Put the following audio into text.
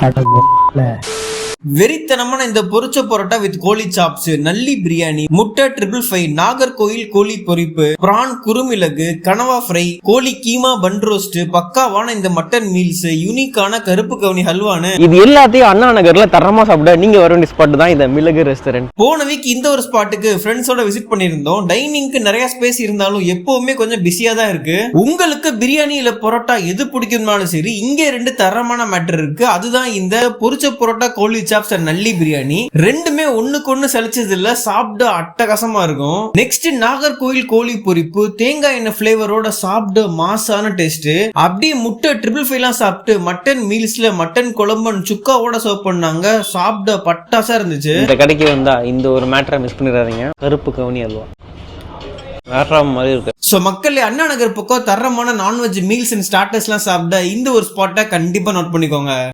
ตาตะวกแหละ வெறித்தனமான இந்த பொரிச்ச பரோட்டா வித் கோழி சாப்ஸ் நல்லி பிரியாணி முட்டை ட்ரிபிள் ஃபைவ் நாகர்கோயில் கோழி பொரிப்பு பிரான் குறுமிளகு கனவா ஃப்ரை கோழி கீமா பன் ரோஸ்ட் பக்காவான இந்த மட்டன் மீல்ஸ் யூனிக்கான கருப்பு கவுனி ஹல்வான்னு. இது எல்லாத்தையும் அண்ணா நகர்ல தரமா சாப்பிட நீங்க வர வேண்டிய ஸ்பாட் தான் இந்த மிளகு ரெஸ்டாரண்ட் போன வீக் இந்த ஒரு ஸ்பாட்டுக்கு ஃப்ரெண்ட்ஸோட விசிட் பண்ணியிருந்தோம். டைனிங்க்கு நிறைய ஸ்பேஸ் இருந்தாலும் எப்பவுமே கொஞ்சம் பிஸியா தான் இருக்கு. உங்களுக்கு பிரியாணி இல்ல பரோட்டா எது பிடிக்கும்னாலும் சரி இங்க ரெண்டு தரமான மேட்டர் இருக்கு. அதுதான் இந்த பொரிச்ச பரோட்டா கோழி சாப்ஸ் அண்ட் நல்லி பிரியாணி. ரெண்டுமே ஒண்ணுக்கு ஒண்ணு சலிச்சது இல்ல சாப்பிட அட்டகாசமா இருக்கும். நெக்ஸ்ட் நாகர்கோயில் கோழி பொரிப்பு தேங்காய் எண்ணெய் பிளேவரோட சாப்பிட மாசான டேஸ்ட் அப்படியே முட்டை ட்ரிபிள் ஃபைவ்லாம் சாப்பிட்டு மட்டன் மீல்ஸ்ல மட்டன் குழம்பன் சுக்காவோட சர்வ் பண்ணாங்க. சாப்பிட பட்டாசா இருந்துச்சு. இந்த கடைக்கு வந்தா இந்த ஒரு மேட்டரை மிஸ் பண்ணிடாதீங்க. கருப்பு கவுனி அல்வா. வேற மாதிரி இருக்கு. ஸோ மக்கள் அண்ணா நகர் பக்கம் தரமான நான்வெஜ் மீல்ஸ் அண்ட் ஸ்டார்டர்ஸ்லாம் சாப்பிட இந்த ஒரு ஸ்பாட்டை கண்டிப்பா நோட் பண்ணிக்கோங்க.